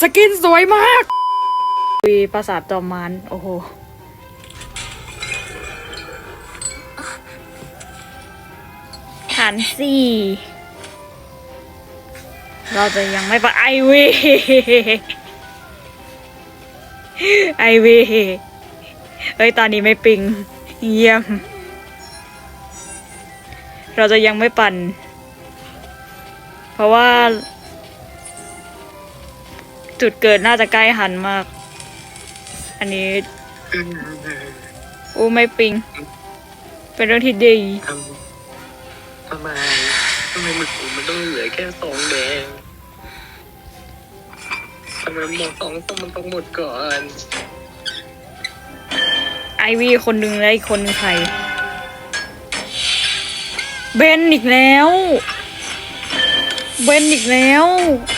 สกินสวยมากวีปราสาทจอมมารโอ้โห ฐานสี่ เราจะยังไม่ไปไอวีไอวีเอ้ย ตอนนี้ไม่ปิง เยี่ยม เราจะยังไม่ปั่น เพราะว่า จุดเกิดน่าจะใกล้หันมาก อันนี้อู้ไม่ปิง เป็นเรื่องที่ดีทำทำไมทำไมมันมันต้องเหลือแค่สองแดงทำไมหมดสองต้องมันต้องหมดก่อนไอวีคนหนึ่งและอีกคนหนึ่งใครเบนอีกแล้ว เบนอีกแล้วเ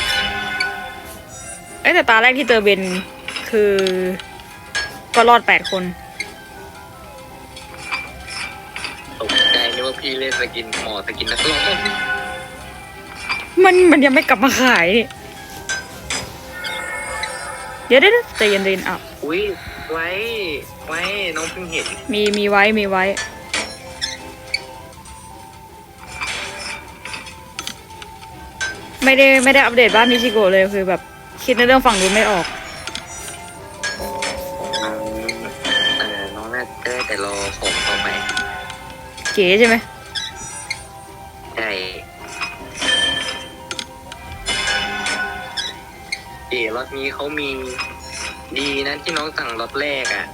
อ้ยแต่ตาแรกที่เจอเบนคือ ก็รอดแปดคน ตกใจนึกว่าพี่เล่นสกินหมอสกินนักร้องมันมันยังไม่กลับมาขายนี่เดี๋ยวเดี๋ยวเดี๋ยวใจเย็นใจเย็นอะอุ้ยไว้ ไว้น้องเพิ่งเห็นมีมีไว้มีไว้ ไม่ได้ไม่ได้อัปเดตบ้านมิชิโกะเลยคือแบบ คิดในเรื่องฝั่งนู้นไม่ออกน้องเออน้องน่าจะได้แต่รอของต่อไปเก๋ใช่ไหมใช่เอ๋รถนี้เขามีดีนะที่น้องสั่งรถแรกอะ่ะ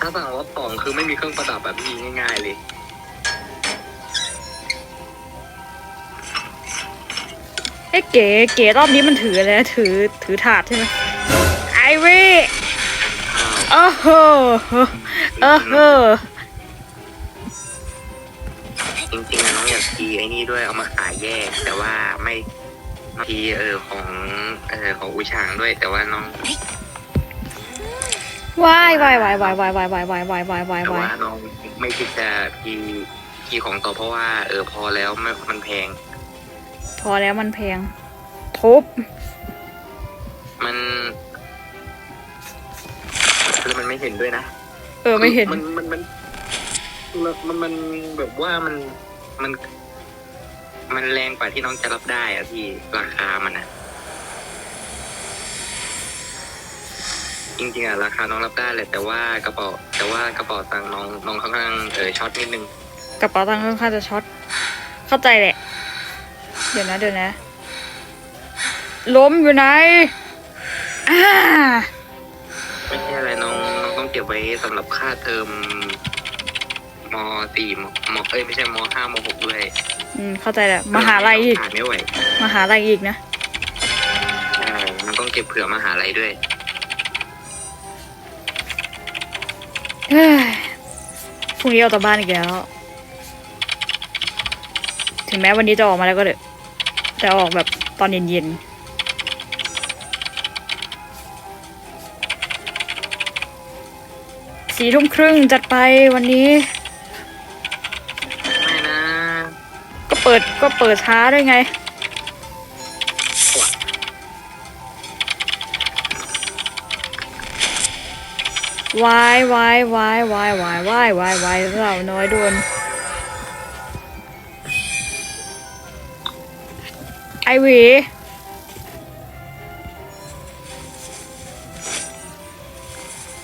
ถ้าสั่งรถสองคือไม่มีเครื่องประดับแบบนี้ง่ายๆเลย อ๊ะเก๋เก๋รอบนี้มันถืออะไรนะถือถือถาดใช่ไหมไอวีอ้าวโอ้โหโอ้โหจริงๆอะน้องอยากทีไอ้นี่ด้วยเอามาขายแยก แต่ว่าไม่ทีเออของเออของอุชางด้วยแต่ว่าน้องวายวายวายวายวายวายวายวายวายวายวายแต่วาว่ายน้องไม่คิดจะทีทีของต่อเพราะว่า เออพอแล้วไม่มันแพง พอแล้วมันแพง ทุบ มันแล้วมันไม่เห็นด้วยนะเออไม่เห็นมันมันมันมันมันมันแบบว่ามันมัน มันแรงกว่าที่น้องจะรับได้อะพี่ราคามันอะจริงๆอะราคาน้องรับได้แหละแต่ว่ากระเป๋าแต่ว่ากระเป๋าตังค์น้องน้องค่อนข้างเออช็อตนิดนึงกระเป๋าตังค์ค่อนข้างจะช็อตเข้าใจแหละ เดี๋ยวนะเดี๋ยวนะ ล้มอยู่ไหนอ่าไม่ใช่อะไรน้องน้องต้องเก็บไว้สำหรับค่าเทอมมสี่มมเอ้ยไม่ใช่มห้ามหกด้วยอืมเข้าใจแล้วมหาลัยอีกผ่านไม่ไหวมหาลัยอีกนะใช่มันต้องเก็บเผื่อมหาลัยด้วย เฮ้ยพรุ่งนี้ออกจากบ้านอีกแล้ว ถึงแม้วันนี้จะออกมาแล้วก็เถอะ จะออกแบบตอนเย็นๆสีทุ่มครึ่งจัดไปวันนี้ก็เปิดก็เปิดช้าได้ไง วายวายวายวายวายวายวาย วาย เราน้อยโดน ไอหวี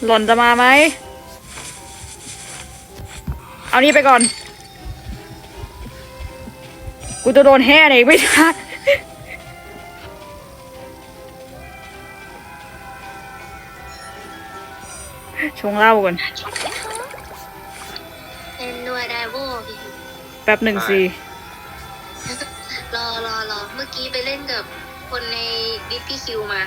หล่นจะมาไหม เอานี่ไปก่อน กูจะโดนแห่เองไม่ทันชงเหล้าก่อนเล่นด้วยได้โว้พี่แป๊บหนึ่งสิรอรอรอเมื่อกี้ไปเล่นกับคนในดิสพี่คิวมา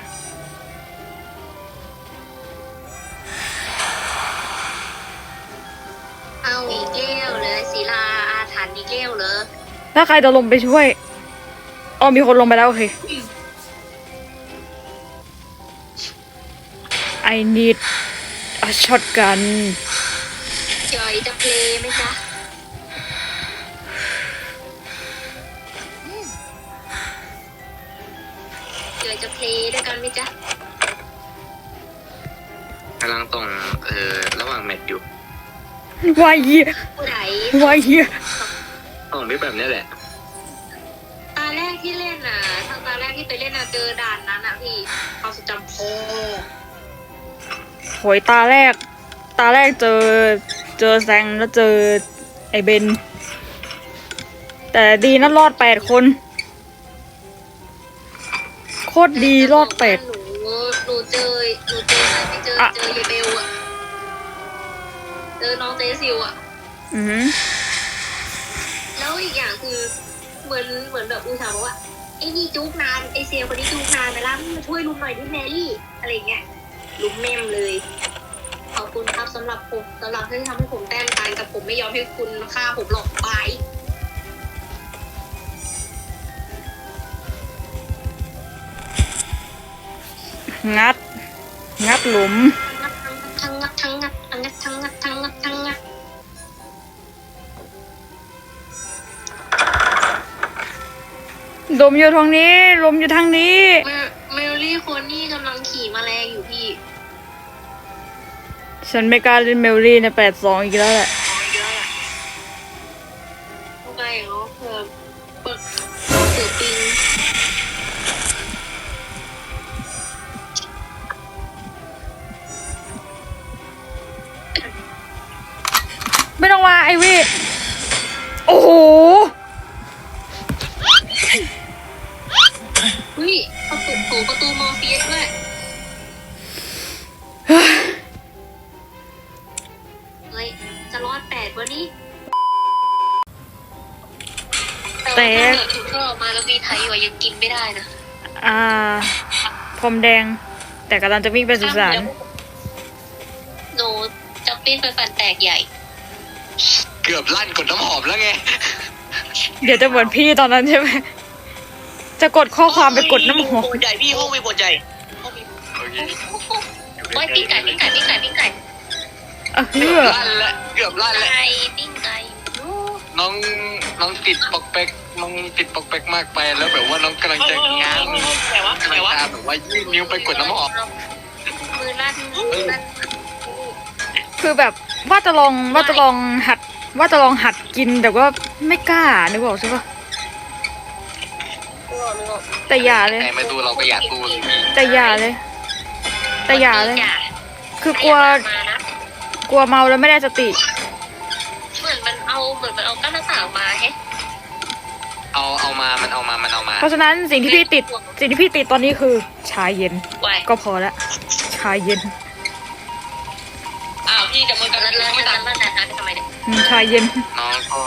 เอาอีกแก้วเลยศิลาอาถรรพ์อีกแก้วเลยถ้าใครจะลงไปช่วยอ๋อมีคนลงไปแล้วโอเค I need a shotgun จอยจะเพลย์ไหมจ๊ะ กำลังส่งเอ่อระหว่างแมตช์อยู่วายเหี้ยผู้ใดวายเหี้ยส่งไปแบบนี้แหละตาแรกที่เล่นน่ะทางตาแรกที่ไปเล่นน่ะเจอด่านนั้นอะพี่ความทรงจำโพโหยตาแรก ตาแรกเจอเจอแซงแล้วเจอไอเบน แต่ดีนะรอดแปดคน โคตรดีรอดแปดหนูหนูเจอหนูเจอไม่เจ ออะเจอเยเบลอะเจอน้องเจซิวอะอือหือแล้วอีกอย่างคือเหมือนเหมือนแบบอุตส่าห์บอกว่าไอ้นี่จุกนานไอเซียคนนี้จุกนานไปแล้วมาช่วยลุมหน่อยดิแมรี่อะไรเงี้ยลุมเมมเลย ขอบคุณครับสำหรับผมสำหรับที่ทำให้ผมแต้มตายกับผมไม่ยอมให้คุณฆ่าผมหรอกบายงัด งัดหลุม ทั้งงัดทั้งงัดทั้งงัดทั้งงัดทั้งงัดทั้งงัดลมอยู่ทางนี้ ลมอยู่ทางนี้ เมลเมลลี่คนนี่กำลังขี่แมาแรงอยู่พี่ ฉันไม่กล้าเล่นเมลลี่ในแปดสองอีกแล้วแหละ ไม่ต้องมาไอวี่โอ้โหเฮ้ยประตูโผประตูมอร์เฟียสด้วยเฮ้ย จะรอดแปดวันนี้แตกถูกเธอออกมาแล้วมีไทยอยู่อะยังกินไม่ได้นะอ่าพรมแดง แต่กำลังจะวิ่งไปสุสาน หนูจะปิ้นไปฟันแตกใหญ่เกือบลั่นกดน้ำหอมแล้วไง เดี๋ยวจะเหมือนพี่ตอนนั้นใช่ไหม จะกดข้อความไปกดน้ำหอมโบใหญ่พี่ห้องมีโบใหญ่ห้องมีโอเคโอ้ยปิ้งไก่ปิ้งไก่ปิ้งไก่ปิ้งไก่อะเฮืเกืออบลั่นแล้วเกือบลั่นแล้วไก่ปิ้งไก่ลูกน้องน้องติดปอกแป๊กน้องติดปอกแป๊กมากไปแล้วแบบว่าน้องกำลังจะง้างไหนวะกำไหนลังวะจะแบบว่ายื่นนิ้วไปกดน้ำหอมมือลั่นมือลั่นคือแบบว่าจะลองว่าจะลองหัด ว่าจะลองหัดกินแต่ว่าไม่กล้านึกออกใช่ปะแต่อย่าเลยแต่ไม่ดูเราก็อยากดูแต่อย่าเลย แต่อย่าเลยอย่าคือกลัวมานะกลัวเมาแล้วไม่ได้สติ เหมือนมันเอาเหมือนมันเอาก้านหน้าต่างมาแฮะเอาเอามา มันเอามา มันเอามา เพราะฉะนั้นสิ่งที่พี่ติด สิ่งที่พี่ติดตอนนี้คือ ชาเย็นไว้ก็พอละชาเย็น อ้าวพี่จับมือกันแล้วแล้วแล้วไม่แล้ตาวมแล้วแต่ทำไมเนี่ยอืมชาเย็น น้องก็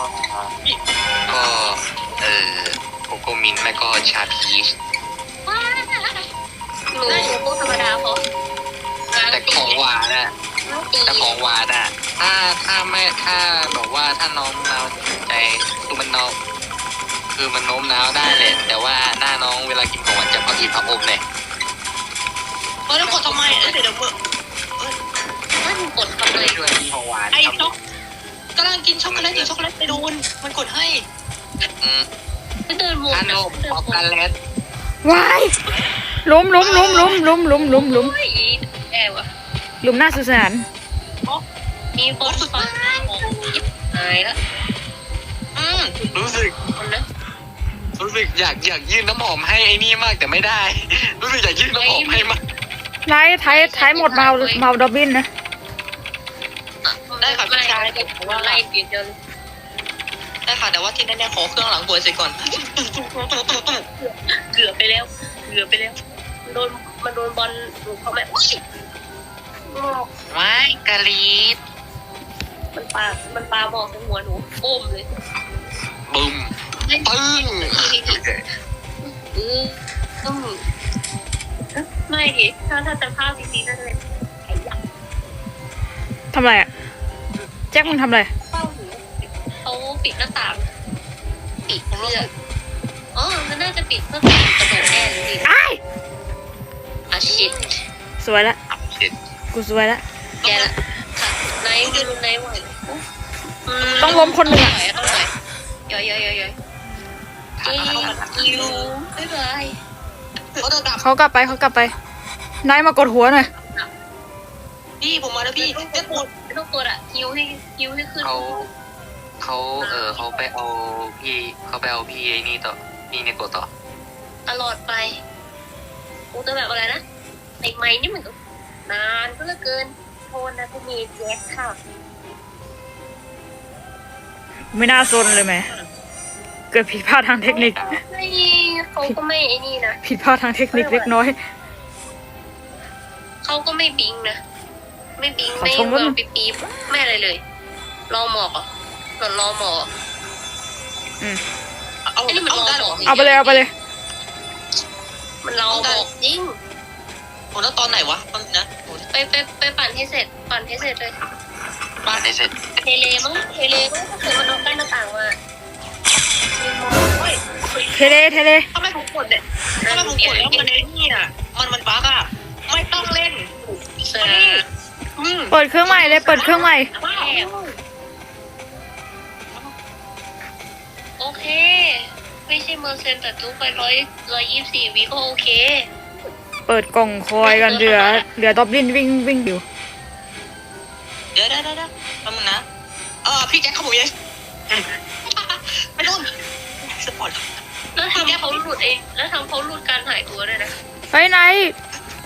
ก็เออโกโกมินไม่ก็ชาพีชว้าหนูพวกธรรมดาพอแต่ของหวานอะตีแต่ของหวานอะถ้าถ้าไม่ถ้าบอกว่าถ้าน้องน้าวใจคือมันน้องคือมันโน้มน้าวได้เลยแต่ว่าหน้าน้องเวลากินของหวานจะพออีพระอมเลยเออแล้วกดทำไมเออเดี๋ยวเดี๋ยวมือ ว่าหนูกดทำไมช่วยกินของหวานไอ้ทำช็อกกำลังกินช็อกโกแลตอยู่ช็อกโกแลตไปโดนมันกดให้อืมไม่เดินวนขนมเดินช็อกวโกนแลตวายล้มล้มล้มล้มล้มล้มล้มล้มโอ้ยแย่ว่ะล้มหน้าสุสานมีบอสฟ้าหายละอืมรู้สึกคนนะรู้สึกอยากอยากยื่นน้ำหอมให้ไอ้นี่มากแต่ไม่ได้ รู้สึกอยากยื่นน้ำหอมให้มากไท้ายท้ายท้ายหมดเมาเมาดอบบินนะ ได้ค่ะพี่ชายแต่ว่าไล่เปลี่ยนจนได้ค่ะ แต่ว่าที่แน่ๆขอเครื่องหลังบวยเสร็จก่อน เกือบไปแล้ว เกือบไปแล้ว โดนมันโดนบอลหนูเขาแม่อุ้ยว้ายกะลีดมันปา มันปาบอกใส่หัวหนูโป้มเลยบึมปึ้งอืออืมไม่ดิถ้าถ้าจะภาพจริงๆน่าจะเป็นไอ้ยักษ์ทำอะไรอะแจ็คมึงทำอะไรเป้าหูเขาปิดหน้าต่างปิดเสื้ออ๋อมันน่าจะปิดเพื่อปิดกระจกแน่เลยสิอ้ายอะชิดสวยละเด็ดกูสวยละแกละค่ะไนท์ดูไนท์ไหวเลยมต้องล้มคนหนึ่งอะ ต้องไหวย่อยย่อยย่อยย่อยทานอาหารยูบ๊ายบายเขาจะดับเขากลับไปเขากลับไปนายมากดหัวหน่อย พี่ผมมาแล้วพี่ไม่เจ็ต้บองปกวดดไม่ต้องกดอะคิวให้คิวให้ขึ้นเขาเขาเออเขาไปเอาพี่เขาไปเอาพี่ไอ้นี่ต่อพี่เนโกะต่อตลอดไปกูจะแบบอะไรนะไอ้ไม้นี่มันก็นานก็เหลือเกินโทนนะกูมีแจ็คค่ะไม่น่าซนเลยไหมเกิดผิดพลาดทางเทคนิคไม่เขาก็ไม่ไอ้นี่นะผิดพลาดทางเทคนิคเล็กน้อยเขาก็ไม่บิงนะ ไม่บิงขอไม่ชมว่าเมืองปีปีบไม่อะไรเลย รอหมอกเหรอะหล่อนรอหมอกเหรอเอาไอ้นี่มันเอารอได้หเหมรออกเอาไปเลยเอาไปเลย มันรอหมอกจริงผมแล้วตอนไหนวะตอนนะโอ้ยไปไปไปปั่นให้เสร็จปั่นให้เสร็จเลยบ้านได้เสร็จเทเลมั้งเทเลมั้งถ้าเกิดมันเอาใกล้หน้าต่างมาเทเลเทเลทำไมผมกดเนี่ยทำไมผมกดแล้วมันไอ้นี่อะมันมันบั๊กอะไม่ต้องเล่นเสืออืม เปิดเครื่องใหม่เลยเปิดเครื่องใหม่แอบโอเค ไม่ใช่เมอร์เซนแต่ตู้ไปร้อยร้อยยี่สิบสี่วิก็โอเคเปิดกล่องคอยกันเหลือเหลือดอบลินวิ่งวิ่งอยู่เดี๋ยวเดี๋ยวเดี๋ยวเดี๋ยวแป๊บนึงนะเออพี่แจ็คเขาบอกยังไม่โดนสปอร์ตแล้วทำเขาหลุดเอง แล้วทำเขาหลุดการหายตัวด้วยนะเฮ้ยนาย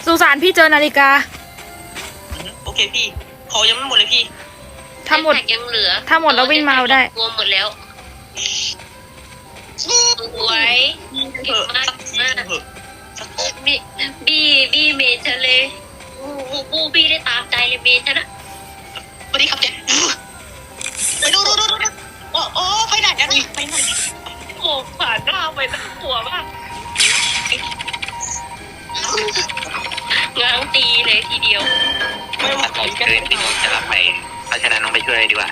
สุสานพี่เจอนาฬิกาโอ เคพี่ขอยังไม่หมดเลยพี่ ถ้าหมด แท็กยังเหลือถ้าหมดแล้ววิ่งมาเอาได้ รวมหมดแล้วสวยเก่งมากมากบีบีบีเมนฉันเลยบูบูบูบีได้ตามใจเลยเมนฉันนะสวัสดีครับแจ็คไปดูดูดูดูโอ้โอ้ไปไหนกันไปไหนโอ้ผ่านหน้าไปตั้งหัวมากง้างตีเลยทีเดียว ไม่ไหวถ้าผมกันเกินที่น้องจะรับไปเพราะฉะนั้นน้องไปช่วยเลยดีกว่า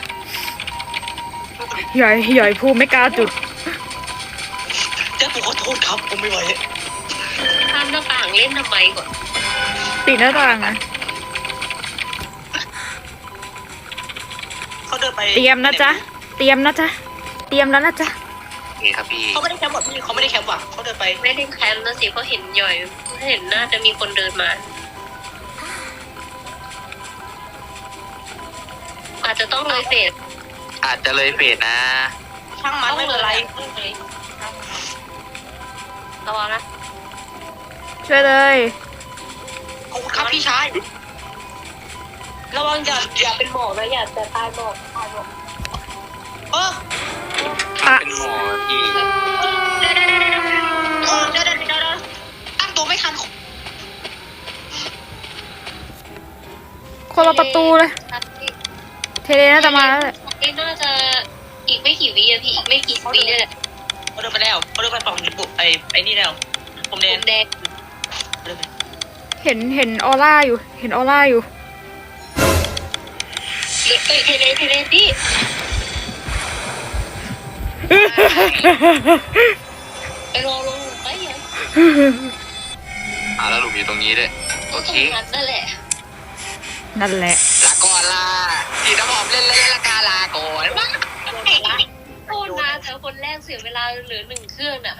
ใหญ่ใหญ่ภูมิไม่กล้าจุด แจ็คผมขอโทษครับ ผมไม่ไหวข้ามหน้าต่างเล่นทำไมก่อนปิดหน้าต่างนะเขาเดินไปเตรียมนะจ๊ะ เตรียมนะจ๊ะ เตรียมแล้วนะจ๊ะ โอเคครับพี่เขาไม่ได้แคมป์ว่ะพี่เขาไม่ได้แคมป์ว่ะเขาเดินไปไม่ได้แคมป์นะสิเพราะเห็นย่อยเห็นน่าจะมีคนเดินมา อาจจะต้องเลยเฟสอาจจะเลยเฟสนะ ช่างมันไม่เป็นไรระวังนะช่วยเลย ขอบคุณครับพี่ชาย ระวังอย่าอย่าเป็นหมอกนะอย่าแต่ตายหมอกตายหมอกเอออะเป็นหมอพี่เออเดี๋ยวเดี๋ยวเดี๋ยวเดี๋ยวตั้งตัวไม่ทัน คนละประตูเลยครับพี่ เทเลน่าจะมาแล้วแหละเอ้ยน่าจะอีกไม่กี่วิอะพี่อีกไม่กี่วิเนี่ยแหละเขาเดินไปแล้วเขาเดินไปฝั่งญี่ปุ่นไอ้ไอ้นี่แล้วผมแดผนมแดงเดินไปเห็นเห็นออร่าอยู่ เห็นออร่าอยู่เอ้ยเทเลเทเลพี่ไปรอลงไปยังอ่าแล้วหลุมอยู่ตรงนี้ด้วยโอตเครงนั้นนั่นแหละนั่นแหละลาก่อน ล่ะพี่น้ำหอมเล่นเล่นละกาลาก่อนโทษนะเธอคนแรกเสียเวลาเหลือหนึ่งเครื่องน่ะ